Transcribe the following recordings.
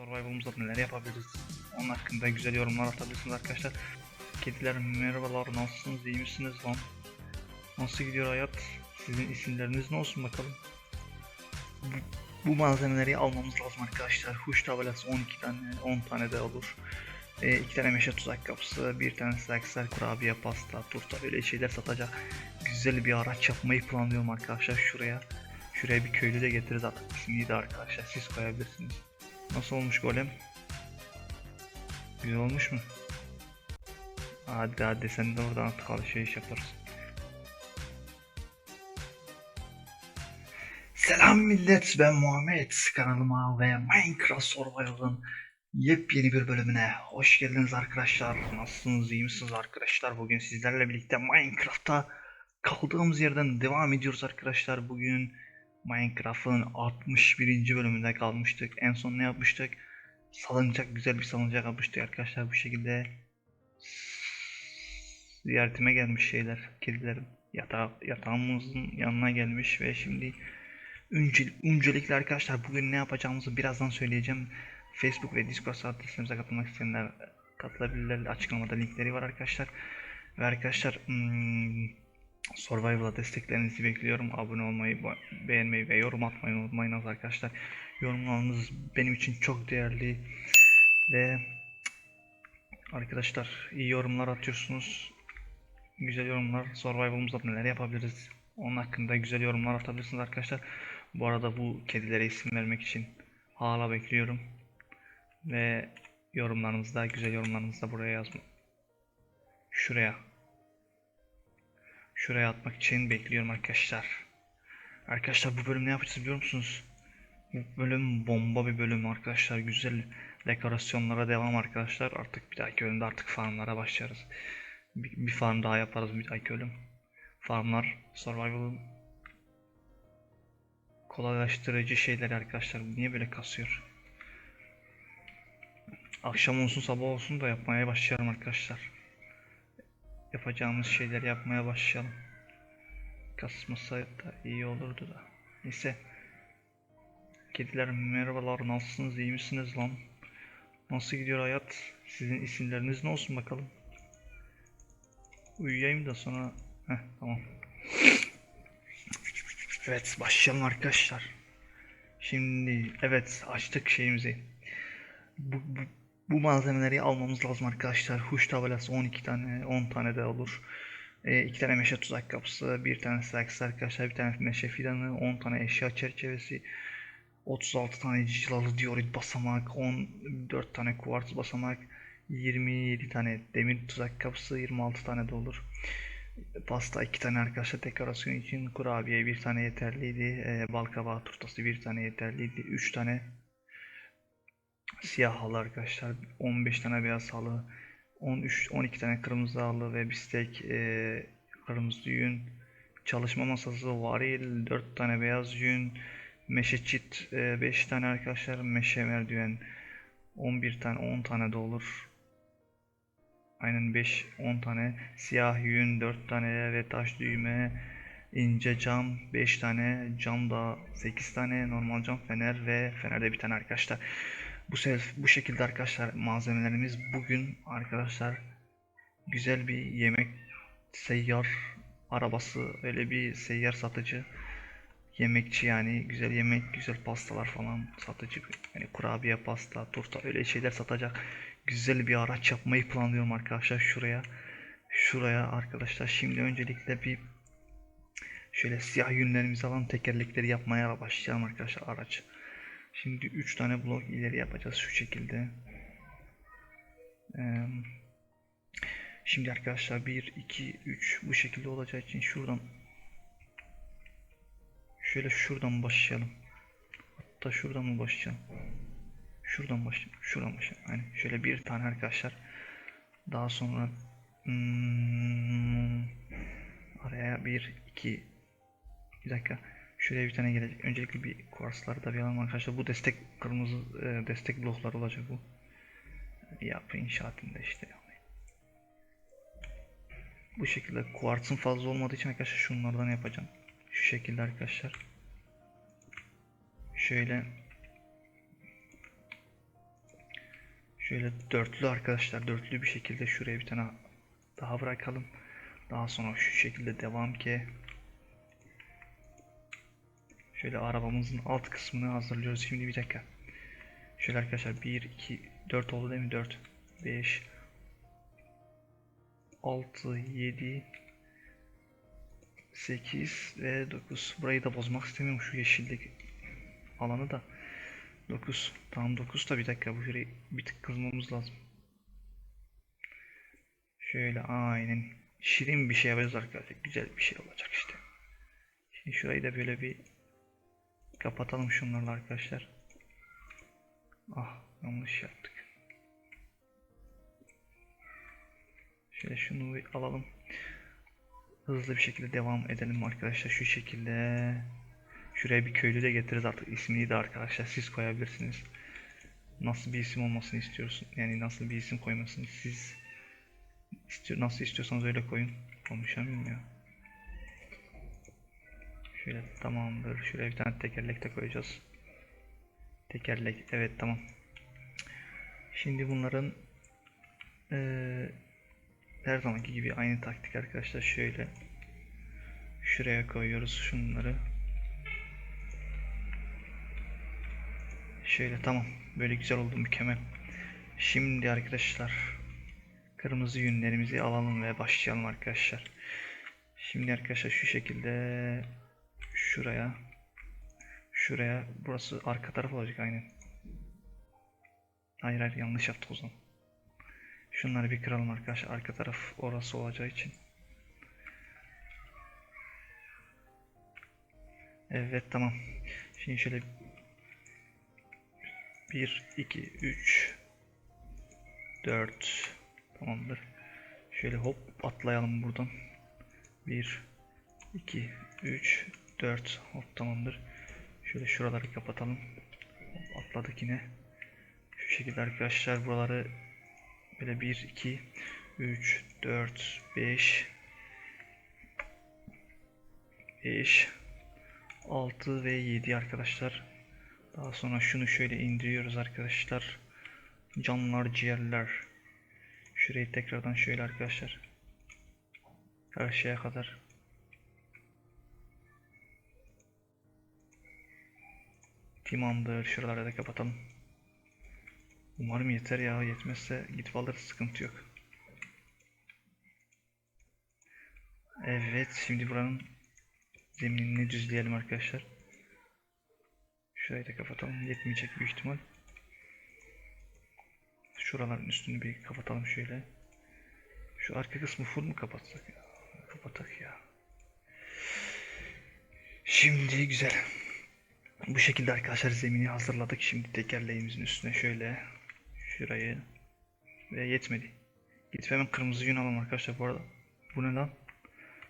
Survival'ımızda neler yapabiliriz? Onun hakkında güzel yorumlar atabilirsiniz arkadaşlar. Kediler merhabalar nasılsınız iyi misiniz lan? Nasıl gidiyor hayat? Sizin isimleriniz ne olsun bakalım? Bu, bu malzemeleri almamız lazım arkadaşlar. Huş tabelası 12 tane 10 tane de olur. 2 tane meşe tuzak kapısı, bir tane saksar, kurabiye, pasta, turta öyle şeyler satacak. Güzel bir araç yapmayı planlıyorum arkadaşlar şuraya. Şuraya bir köylü de getiririz artık. İsmini de arkadaşlar siz koyabilirsiniz. Nasıl olmuş golem? Güzel olmuş mu? Hadi hadi sen de oradan artık alışveriş yaparız. Selam millet ben Muhammed kanalıma ve Minecraft Survival'ın yepyeni bir bölümüne hoş geldiniz arkadaşlar. Nasılsınız iyi misiniz arkadaşlar? Bugün sizlerle birlikte Minecraft'ta kaldığımız yerden devam ediyoruz arkadaşlar. Bugün Minecraft'ın 61. bölümünde kalmıştık. En son ne yapmıştık? Salıncak güzel bir salıncak yapmıştık arkadaşlar bu şekilde. Ziyaretime gelmiş şeyler, kedilerim. Yatağı, yatağımızın yanına gelmiş ve şimdi Önce, öncelikle arkadaşlar bugün ne yapacağımızı birazdan söyleyeceğim. Facebook ve Discord adreslerimize katılmak isteyenler katılabilirler. Açıklamada linkleri var arkadaşlar. Ve arkadaşlar hmm, Survival'a desteklerinizi bekliyorum. Abone olmayı, beğenmeyi ve yorum atmayı unutmayınız arkadaşlar. Yorumlarınız benim için çok değerli. Ve arkadaşlar iyi yorumlar atıyorsunuz. Güzel yorumlar. Survival'ımızda neler yapabiliriz? Onun hakkında güzel yorumlar atabilirsiniz arkadaşlar. Bu arada bu kedilere isim vermek için hala bekliyorum. Ve yorumlarınızda, güzel yorumlarınızda buraya yazma. Şuraya. Şuraya atmak için bekliyorum arkadaşlar. Arkadaşlar bu bölüm ne yapacağız biliyor musunuz? Bu bölüm bomba bir bölüm arkadaşlar. Güzel dekorasyonlara devam arkadaşlar. Artık bir dahaki bölümde artık farmlara başlarız. Bir, bir farm daha yaparız bir dahaki bölüm. Farmlar, survival kolaylaştırıcı şeyler arkadaşlar. Niye böyle kasıyor? Akşam olsun sabah olsun da yapmaya başlayalım arkadaşlar. Yapacağımız şeyleri yapmaya başlayalım. Kasmasa da iyi olurdu da. Neyse. Kediler merhabalar nasılsınız iyi misiniz lan? Nasıl gidiyor hayat? Sizin isimleriniz ne olsun bakalım? Uyuyayım da sonra... Heh tamam. Evet başlayalım arkadaşlar. Şimdi evet açtık şeyimizi. Bu, bu, bu malzemeleri almamız lazım arkadaşlar. Huş tabelası 12 tane 10 tane de olur. 2 e, tane meşe tuzak kapısı, bir tane saksı arkadaşlar, bir tane meşe fidanı, 10 tane eşya çerçevesi, 36 tane cilalı diorit basamak, 14 tane kuvarts basamak, 27 tane demir tuzak kapısı, 26 tane de olur. Pasta iki tane arkadaşlar dekorasyon için kurabiye bir tane yeterliydi. E, bal kabağı turtası bir tane yeterliydi. Üç tane siyah halı arkadaşlar. 15 tane beyaz halı. 13 12 tane kırmızı halı ve bistek e, kırmızı yün. Çalışma masası varil 4 tane beyaz yün. Meşe çit e, 5 tane arkadaşlar. Meşe merdiven 11 tane 10 tane de olur. Aynen 5-10 tane siyah yün 4 tane ve taş düğme ince cam 5 tane cam da 8 tane normal cam fener ve fenerde bir tane arkadaşlar. Bu self, bu şekilde arkadaşlar malzemelerimiz. Bugün arkadaşlar güzel bir yemek seyyar arabası öyle bir seyyar satıcı yemekçi yani. Güzel yemek güzel pastalar falan satıcı. Yani kurabiye pasta turta öyle şeyler satacak. Güzel bir araç yapmayı planlıyorum arkadaşlar şuraya. Şuraya arkadaşlar. Şimdi öncelikle bir şöyle siyah yünlerimizi alan tekerlekleri yapmaya başlayalım arkadaşlar araç. Şimdi 3 tane blok ileri yapacağız şu şekilde. Şimdi arkadaşlar 1 2 3 bu şekilde olacağı için şuradan şöyle şuradan başlayalım. Hatta şuradan mı başlayalım? Şuradan başlayalım. Şuradan başlayalım. Yani şöyle bir tane arkadaşlar. Daha sonra hmm, araya bir iki bir dakika. Şuraya bir tane gelecek. Öncelikle bir kuarsları da bir alalım arkadaşlar. Bu destek kırmızı e, destek bloklar olacak bu. Yapı inşaatında işte. Bu şekilde kuartsın fazla olmadığı için arkadaşlar şunlardan yapacağım. Şu şekilde arkadaşlar. Şöyle Şöyle dörtlü arkadaşlar dörtlü bir şekilde şuraya bir tane daha bırakalım. Daha sonra şu şekilde devam ki. Şöyle arabamızın alt kısmını hazırlıyoruz. Şimdi bir dakika. Şöyle arkadaşlar 1, 2, 4 oldu değil mi? 4, 5, 6, 7, 8 ve 9. Burayı da bozmak istemiyorum şu yeşildeki alanı da. 9. Tamam 9 da bir dakika bu şurayı bir tık kızmamız lazım. Şöyle aynen şirin bir şey yapacağız arkadaşlar. Güzel bir şey olacak işte. Şimdi şurayı da böyle bir kapatalım şunlarla arkadaşlar. Ah yanlış yaptık. Şöyle şunu alalım. Hızlı bir şekilde devam edelim arkadaşlar şu şekilde. Şuraya bir köylü de getiririz artık ismini de arkadaşlar siz koyabilirsiniz. Nasıl bir isim olmasını istiyorsun? Yani nasıl bir isim koymasını siz istiyor nasıl istiyorsanız öyle koyun. Konuşamıyorum ya. Şöyle tamamdır. Şuraya bir tane tekerlek de koyacağız. Tekerlek. Evet tamam. Şimdi bunların eee, her zamanki gibi aynı taktik arkadaşlar. Şöyle şuraya koyuyoruz şunları. Şöyle tamam. Böyle güzel oldu mükemmel. Şimdi arkadaşlar kırmızı yünlerimizi alalım ve başlayalım arkadaşlar. Şimdi arkadaşlar şu şekilde şuraya şuraya burası arka taraf olacak aynen. Hayır hayır yanlış yaptık o zaman. Şunları bir kıralım arkadaşlar. Arka taraf orası olacağı için. Evet tamam. Şimdi şöyle 1, 2, 3, 4 tamamdır. Şöyle hop atlayalım buradan. 1, 2, 3, 4 hop tamamdır. Şöyle şuraları kapatalım. Atladık yine. Şu şekilde arkadaşlar buraları böyle 1, 2, 3, 4, 5 5 6 ve 7 arkadaşlar. Daha sonra şunu şöyle indiriyoruz arkadaşlar. Canlar ciğerler. Şurayı tekrardan şöyle arkadaşlar. Karşıya kadar. Tamamdır. Şuraları da kapatalım. Umarım yeter ya. Yetmezse gidip alırız. Sıkıntı yok. Evet. Şimdi buranın zeminini düzleyelim arkadaşlar. Şurayı da kapatalım. Yetmeyecek büyük ihtimal. Şuraların üstünü bir kapatalım şöyle. Şu arka kısmı full mu kapatsak ya? Kapatak ya. Şimdi güzel. Bu şekilde arkadaşlar zemini hazırladık. Şimdi tekerleğimizin üstüne şöyle şurayı ve yetmedi. Gidip hemen kırmızı yün alalım arkadaşlar bu arada. Bu ne lan?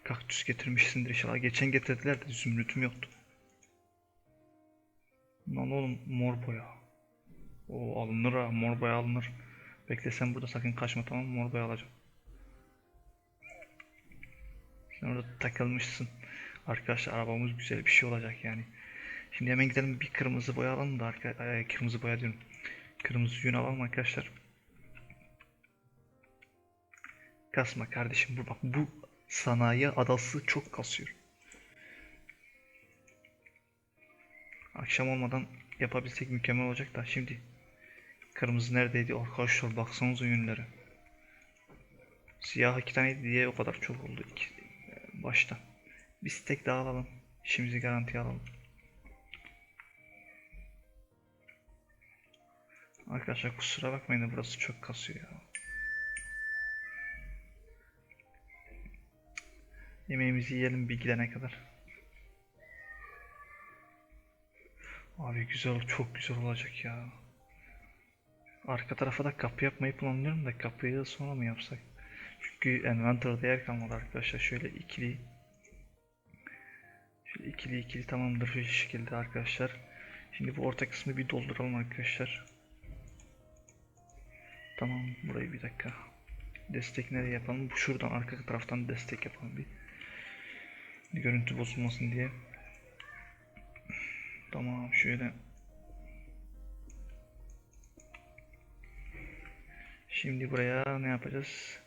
Kaktüs getirmişsindir inşallah. Geçen getirdiler de zümrütüm yoktu. Lan oğlum mor boya. O alınır ha mor boya alınır. Bekle sen burada sakın kaçma tamam mı? Mor boya alacağım. Sen orada takılmışsın. Arkadaşlar arabamız güzel bir şey olacak yani. Şimdi hemen gidelim bir kırmızı boya alalım da arka, kırmızı boya diyorum. Kırmızı yün alalım arkadaşlar. Kasma kardeşim bu bak bu sanayi adası çok kasıyor. Akşam olmadan yapabilsek mükemmel olacak da şimdi kırmızı neredeydi arkadaşlar baksanıza yünlere. Siyah iki taneydi diye o kadar çok oldu iki, başta. Bir stek daha alalım. İşimizi garantiye alalım. Arkadaşlar kusura bakmayın da burası çok kasıyor ya. Yemeğimizi yiyelim bir gidene kadar. Abi güzel çok güzel olacak ya. Arka tarafa da kapı yapmayı planlıyorum da kapıyı da sonra mı yapsak? Çünkü envanter'da yer kalmadı arkadaşlar. Şöyle ikili Şöyle ikili ikili tamamdır şu şekilde arkadaşlar. Şimdi bu orta kısmı bir dolduralım arkadaşlar. Tamam burayı bir dakika. Destek nereye yapalım? Bu şuradan arka taraftan destek yapalım bir. Görüntü bozulmasın diye. Tamam şöyle. Şimdi buraya ne yapacağız?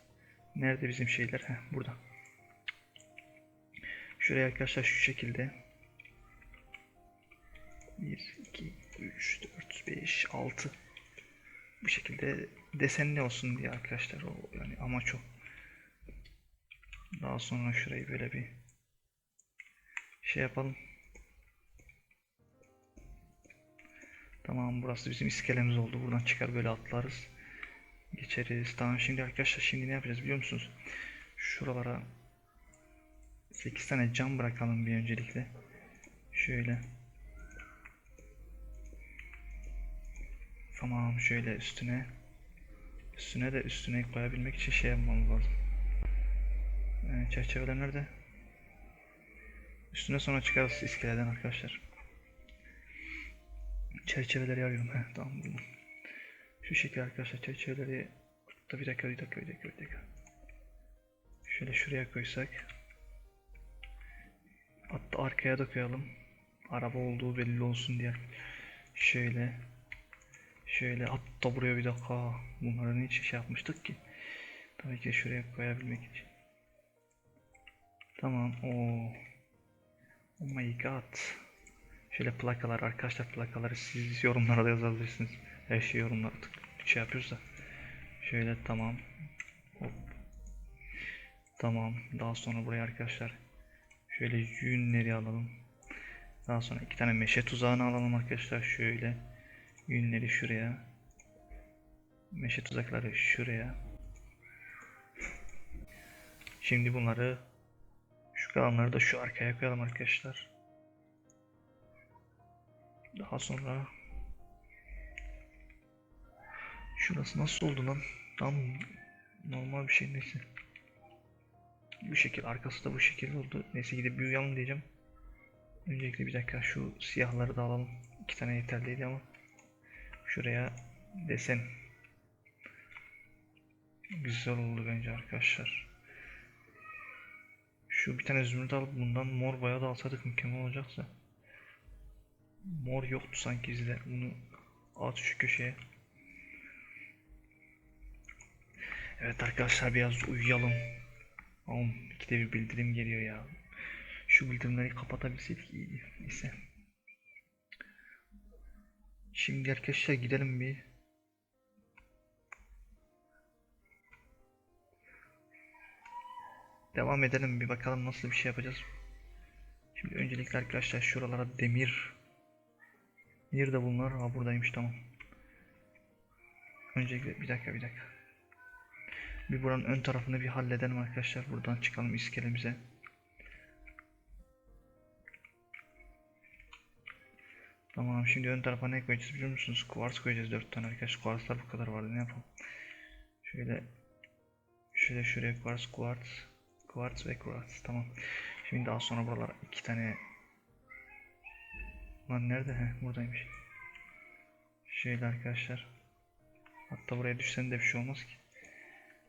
Nerede bizim şeyler? Heh, burada. Şuraya arkadaşlar şu şekilde 1, 2, 3, 4, 5, 6 bu şekilde desenli olsun diye arkadaşlar o yani amaç o. Daha sonra şurayı böyle bir şey yapalım. Tamam burası bizim iskelemiz oldu. Buradan çıkar böyle atlarız. Geçeriz. Tamam şimdi arkadaşlar şimdi ne yapacağız biliyor musunuz? Şuralara 8 tane cam bırakalım bir öncelikle. Şöyle. Tamam şöyle üstüne. Üstüne de üstüne koyabilmek için şey yapmamız lazım. Ee, çerçeveler nerede? Üstüne sonra çıkarız iskeleden arkadaşlar. Çerçeveleri arıyorum. Heh, tamam buldum. Şu şekilde arkadaşlar çerçeveleri da bir dakika bir dakika bir dakika bir dakika. Şöyle şuraya koysak. Hatta arkaya da koyalım. Araba olduğu belli olsun diye. Şöyle. Şöyle hatta buraya bir dakika. Bunları niçin şey yapmıştık ki? Tabii ki şuraya koyabilmek için. Tamam. Oo. Oh my god. Şöyle plakalar arkadaşlar plakaları siz yorumlara da yazabilirsiniz. Her şey yorumlara tık şey yapıyoruz da. Şöyle tamam. Hop. Tamam. Daha sonra buraya arkadaşlar şöyle yünleri alalım. Daha sonra iki tane meşe tuzağını alalım arkadaşlar. Şöyle yünleri şuraya. Meşe tuzakları şuraya. Şimdi bunları şu kalanları da şu arkaya koyalım arkadaşlar. Daha sonra Şurası nasıl oldu lan? Tam normal bir şey neyse. Bu şekil arkası da bu şekil oldu. Neyse gidip bir diyeceğim. Öncelikle bir dakika şu siyahları da alalım. İki tane yeterliydi ama. Şuraya desen. Güzel oldu bence arkadaşlar. Şu bir tane zümrüt alıp bundan mor boya da alsaydık mükemmel olacaksa. Mor yoktu sanki izle. Bunu at şu köşeye. Evet arkadaşlar biraz uyuyalım. Oğlum ikide bir bildirim geliyor ya. Şu bildirimleri kapatabilseydik iyiydi. Neyse. Şimdi arkadaşlar gidelim bir. Devam edelim bir bakalım nasıl bir şey yapacağız. Şimdi öncelikle arkadaşlar şuralara demir. Nerede bunlar? Ha buradaymış tamam. Öncelikle bir dakika bir dakika. Bir buranın ön tarafını bir halledelim arkadaşlar. Buradan çıkalım iskelemize. Tamam şimdi ön tarafa ne koyacağız biliyor musunuz? Kuvars koyacağız 4 tane arkadaşlar. Kuvarslar bu kadar vardı ne yapalım. Şöyle şöyle şuraya kuvars kuvars kuvars ve kuvars tamam. Şimdi daha sonra buralara iki tane Lan nerede? Heh buradaymış. Şöyle arkadaşlar. Hatta buraya düşsen de bir şey olmaz ki.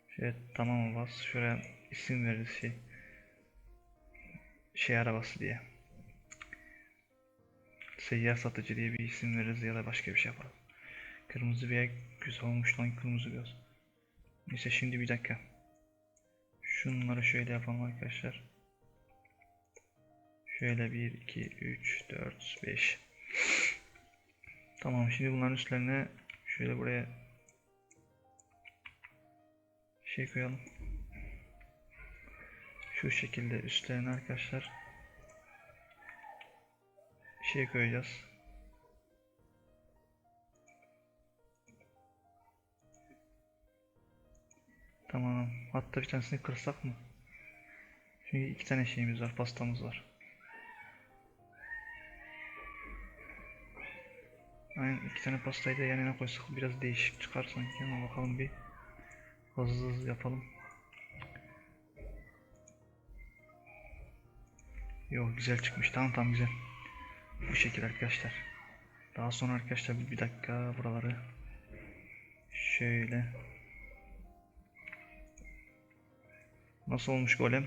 Şöyle tamam bas. Şuraya isim veririz şey. Şey arabası diye. Seyyar satıcı diye bir isim veririz ya da başka bir şey yaparız. Kırmızı bir güzel olmuş lan kırmızı göz. Neyse şimdi bir dakika. Şunları şöyle yapalım arkadaşlar. Şöyle 1, 2, 3, 4, 5. Tamam şimdi bunların üstlerine şöyle buraya şey koyalım. Şu şekilde üstlerine arkadaşlar şey koyacağız. Tamam. Hatta bir tanesini kırsak mı? Çünkü iki tane şeyimiz var, pastamız var. Aynen iki tane pastayı da yan yana koysak biraz değişik çıkar sanki ama bakalım bir hızlı hızlı yapalım. Yok güzel çıkmış tamam tamam güzel. Bu şekilde arkadaşlar. Daha sonra arkadaşlar bir dakika buraları şöyle Nasıl olmuş golem?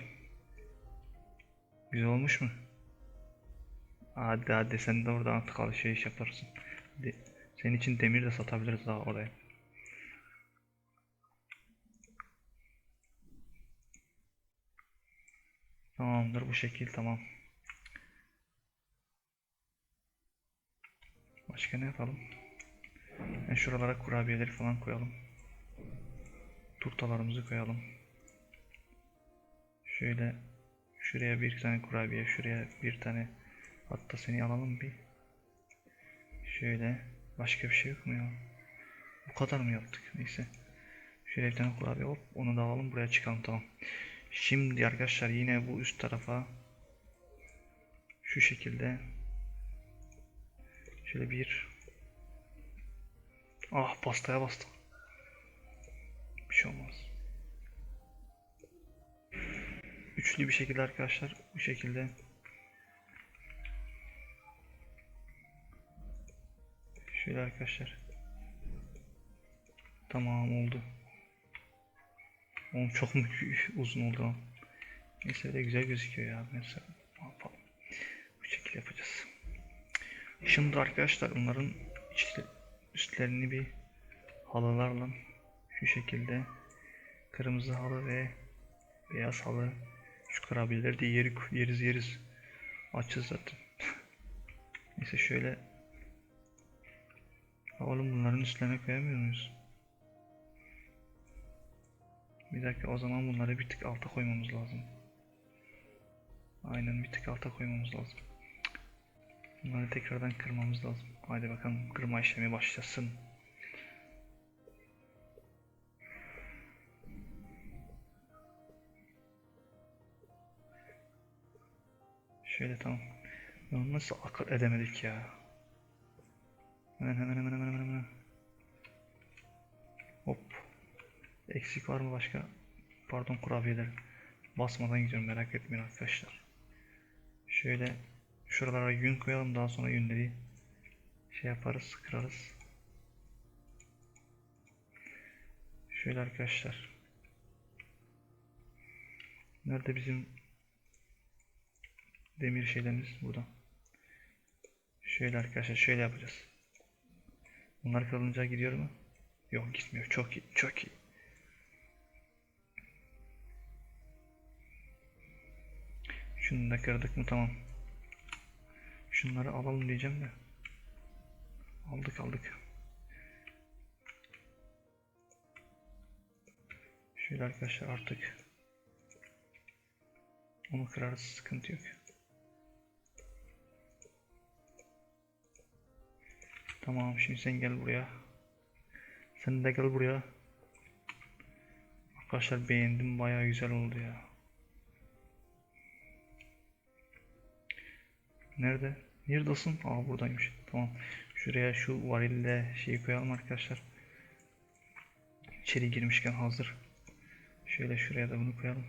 Güzel olmuş mu? Hadi hadi sen de orada artık alışveriş yaparsın. De Senin için demir de satabiliriz daha oraya. Tamamdır bu şekil tamam. Başka ne yapalım? Yani şuralara kurabiyeleri falan koyalım. Turtalarımızı koyalım. Şöyle şuraya bir tane kurabiye, şuraya bir tane hatta seni alalım bir. Şöyle başka bir şey yok mu ya? Bu kadar mı yaptık? Neyse. Şöyle bir tane kurabiye hop onu da alalım buraya çıkalım tamam. Şimdi arkadaşlar yine bu üst tarafa şu şekilde şöyle bir ah pastaya bastım. Bir şey olmaz. Üçlü bir şekilde arkadaşlar bu şekilde şöyle arkadaşlar tamam oldu. Oğlum çok mu uzun oldu lan? Neyse de güzel gözüküyor ya. Mesela ne yapalım? Bu şekilde yapacağız. Şimdi arkadaşlar bunların üstlerini bir halılarla şu şekilde kırmızı halı ve beyaz halı şu kurabiyeleri de yeri, yeriz yeriz. Açız zaten. Neyse şöyle Ha Oğlum bunların üstlerine koyamıyor muyuz? Bir dakika o zaman bunları bir tık alta koymamız lazım. Aynen bir tık alta koymamız lazım. Bunları tekrardan kırmamız lazım. Haydi bakalım kırma işlemi başlasın. Şöyle tamam. Ya nasıl akıl edemedik ya? Hemen hemen hemen hemen hemen hemen. Hop. Eksik var mı başka? Pardon kurabiyeler. Basmadan gidiyorum merak etmeyin arkadaşlar. Şöyle şuralara yün koyalım daha sonra yünleri şey yaparız kırarız. Şöyle arkadaşlar. Nerede bizim demir şeylerimiz burada. Şöyle arkadaşlar şöyle yapacağız. Bunlar kırılınca gidiyor mu? Yok gitmiyor. Çok iyi. Çok iyi. Şunu da kırdık mı tamam. Şunları alalım diyeceğim de. Aldık aldık. Şöyle arkadaşlar artık onu kırarız sıkıntı yok. Tamam şimdi sen gel buraya. Sen de gel buraya. Arkadaşlar beğendim bayağı güzel oldu ya. Nerede? Neredesin? Aa buradaymış. Tamam. Şuraya şu varille şeyi koyalım arkadaşlar. İçeri girmişken hazır. Şöyle şuraya da bunu koyalım.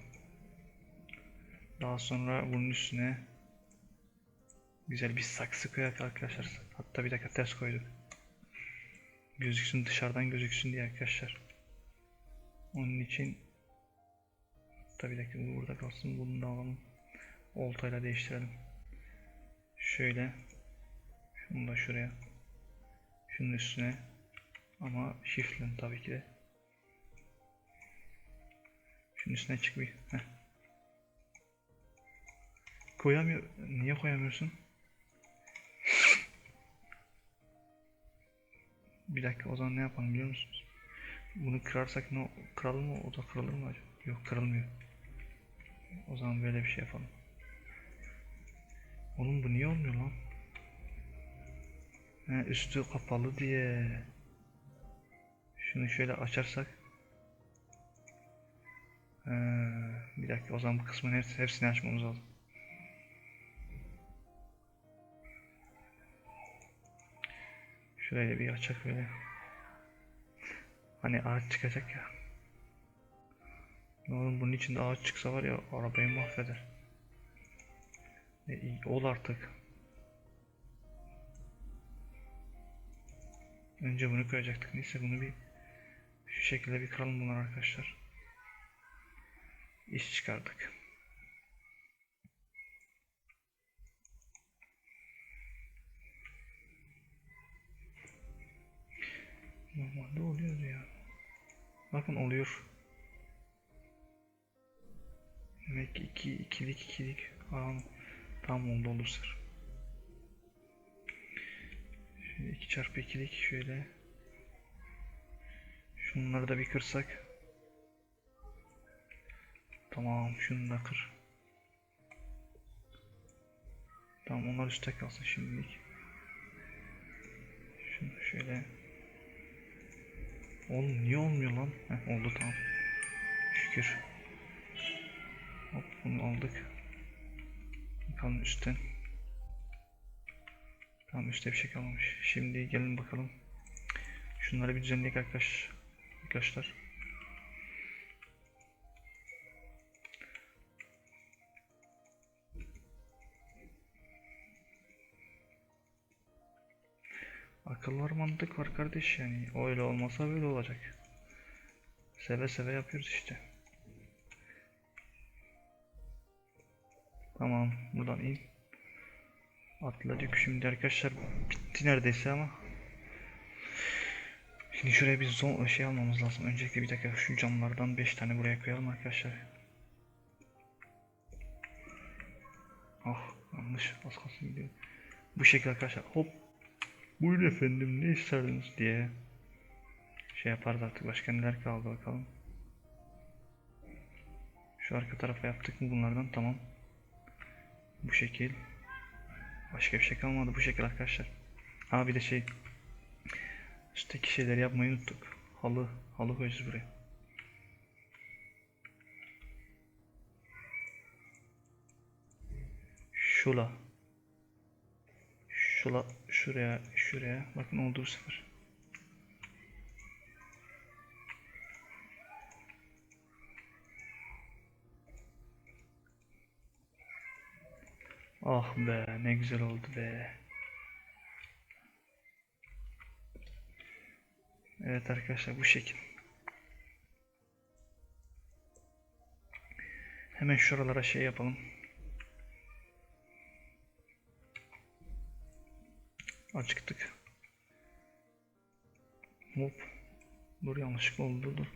Daha sonra bunun üstüne güzel bir saksı koyak arkadaşlar. Hatta bir dakika ters koyduk. Gözüksün dışarıdan gözüksün diye arkadaşlar. Onun için hatta bir dakika bu burada kalsın. Bunu da alalım. Oltayla değiştirelim. Şöyle. Şunu da şuraya. Şunun üstüne. Ama shift'le tabii ki de. Şunun üstüne çık bir. Heh. Koyamıyor. Niye koyamıyorsun? Bir dakika o zaman ne yapalım biliyor musunuz? Bunu kırarsak ne kıralım mı? O da kırılır mı acaba? Yok kırılmıyor. O zaman böyle bir şey yapalım. Oğlum bu niye olmuyor lan? He, üstü kapalı diye. Şunu şöyle açarsak. He, bir dakika o zaman bu kısmın hepsi, hepsini açmamız lazım. Şurayı bir açak böyle. Hani ağaç çıkacak ya. Oğlum bunun içinde ağaç çıksa var ya arabayı mahveder. E, iyi, ol artık. Önce bunu koyacaktık. Neyse bunu bir şu şekilde bir kıralım bunlar arkadaşlar. İş çıkardık. Normalde oluyor ya. Bakın oluyor. Demek ki iki, ikilik ikilik. Aa, tamam oldu oldu bu sefer. Şöyle 2 çarpı ikilik şöyle. Şunları da bir kırsak. Tamam şunu da kır. Tamam onlar üstte kalsın şimdilik. Şunu şöyle. Oğlum niye olmuyor lan? Heh, oldu tamam. Şükür. Hop bunu aldık. Bakalım üstten. Tamam üstte bir şey kalmamış. Şimdi gelin bakalım. Şunları bir düzenleyek arkadaş. Arkadaşlar. Akıl var mantık var kardeş yani. Öyle olmasa böyle olacak. Seve seve yapıyoruz işte. Tamam buradan in. Atladık şimdi arkadaşlar bitti neredeyse ama. Şimdi şuraya bir zon şey almamız lazım. Öncelikle bir dakika şu camlardan 5 tane buraya koyalım arkadaşlar. Ah yanlış az kalsın gidiyor. Bu şekilde arkadaşlar hop. Buyurun efendim ne isterdiniz diye. Şey yaparız artık başka neler kaldı bakalım. Şu arka tarafa yaptık mı bunlardan tamam. Bu şekil. Başka bir şey kalmadı bu şekil arkadaşlar. Ha bir de şey. Üstteki şeyleri yapmayı unuttuk. Halı, halı koyacağız buraya. Şula. Şula, şuraya, şuraya. Bakın oldu bu sefer. Ah be ne güzel oldu be. Evet arkadaşlar bu şekil. Hemen şuralara şey yapalım. Acıktık. Hop. Dur yanlışlıkla oldu dur.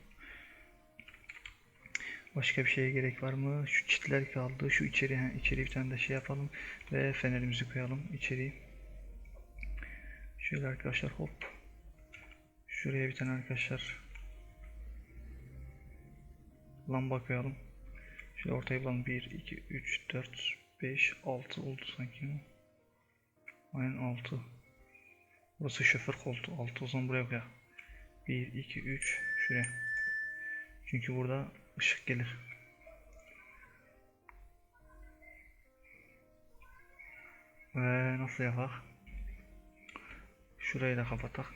Başka bir şeye gerek var mı? Şu çitler kaldı. Şu içeri, he, içeri bir tane de şey yapalım. Ve fenerimizi koyalım içeri. Şöyle arkadaşlar hop. Şuraya bir tane arkadaşlar. Lamba koyalım. Şöyle ortaya bulalım. 1, 2, 3, 4, 5, 6 oldu sanki. Aynen 6. Burası şoför koltuğu. 6 o zaman buraya koyalım. 1, 2, 3 şuraya. Çünkü burada ışık gelir. Ve nasıl yapak? Şurayı da kapatak.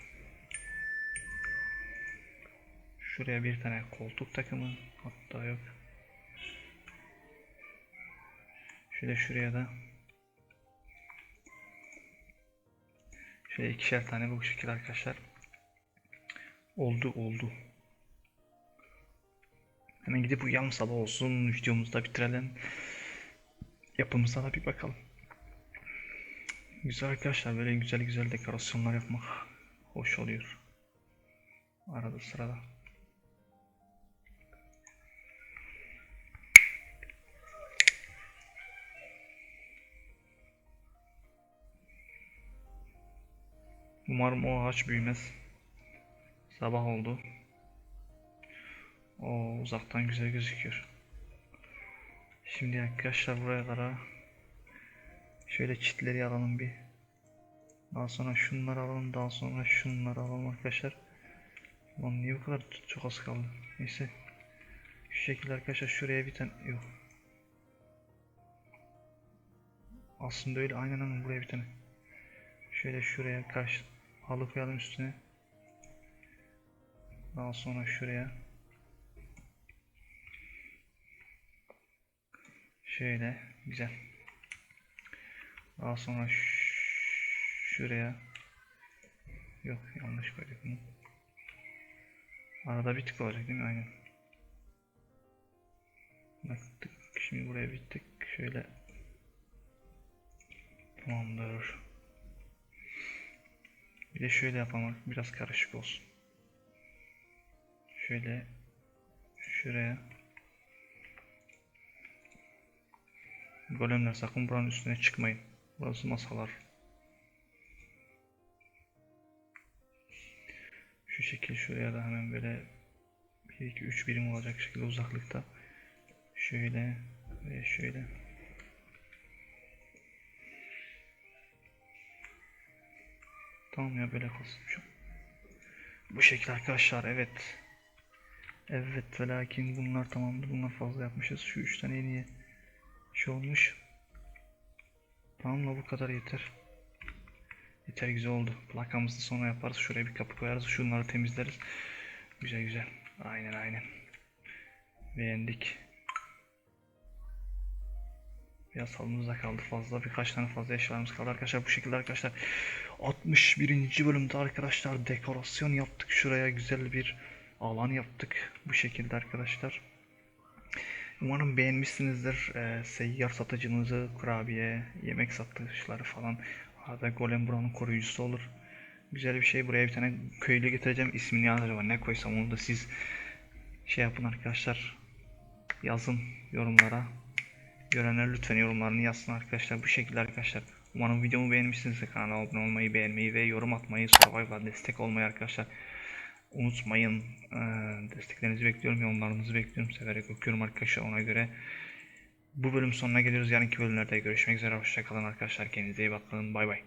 Şuraya bir tane koltuk takımı hatta yok. Şöyle şuraya da şöyle ikişer tane bu şekilde arkadaşlar. Oldu oldu. Hemen gidip uyuyalım sabah olsun videomuzu da bitirelim. Yapımıza da bir bakalım. Güzel arkadaşlar böyle güzel güzel dekorasyonlar yapmak hoş oluyor. Arada sırada. Umarım o ağaç büyümez. Sabah oldu. O uzaktan güzel gözüküyor. Şimdi arkadaşlar buralara şöyle çitleri alalım bir. Daha sonra şunları alalım, daha sonra şunları alalım arkadaşlar. Lan niye bu kadar çok az kaldı? Neyse. Şu şekilde arkadaşlar şuraya bir tane yok. Aslında öyle aynen aynen buraya bir tane. Şöyle şuraya karşı halı koyalım üstüne. Daha sonra şuraya. Şöyle güzel. Daha sonra şuraya. Yok yanlış koyduk. Arada bir tık olacak değil mi? Aynen. Baktık. Şimdi buraya bir tık şöyle. Tamamdır. Bir de şöyle yapalım. Biraz karışık olsun. Şöyle şuraya Golemler sakın buranın üstüne çıkmayın. Burası masalar. Şu şekil şuraya da hemen böyle 1 2 3 birim olacak şekilde uzaklıkta. Şöyle ve şöyle. Tamam ya böyle kalsın şu. Bu şekil arkadaşlar evet. Evet ve lakin bunlar tamamdır. Bunlar fazla yapmışız. Şu üç tane niye şey olmuş. Tamam bu kadar yeter. Yeter güzel oldu. Plakamızı sonra yaparız. Şuraya bir kapı koyarız. Şunları temizleriz. Güzel güzel. Aynen aynen. Beğendik. Biraz salonumuzda kaldı fazla. Birkaç tane fazla eşyalarımız kaldı arkadaşlar. Bu şekilde arkadaşlar. 61. bölümde arkadaşlar dekorasyon yaptık. Şuraya güzel bir alan yaptık. Bu şekilde arkadaşlar. Umarım beğenmişsinizdir. Ee, seyyar satıcımızı, kurabiye, yemek satışları falan. Arada Golem buranın koruyucusu olur. Güzel bir şey. Buraya bir tane köylü getireceğim. İsmini acaba ne koysam onu da siz şey yapın arkadaşlar. Yazın yorumlara. Görenler lütfen yorumlarını yazsın arkadaşlar. Bu şekilde arkadaşlar. Umarım videomu beğenmişsinizdir. Kanala abone olmayı, beğenmeyi ve yorum atmayı, Survivor'a destek olmayı arkadaşlar. Unutmayın. Ee, desteklerinizi bekliyorum, yorumlarınızı bekliyorum. Severek okuyorum arkadaşlar ona göre. Bu bölüm sonuna geliyoruz. Yarınki bölümlerde görüşmek üzere. Hoşçakalın arkadaşlar. Kendinize iyi bakın. Bay bay.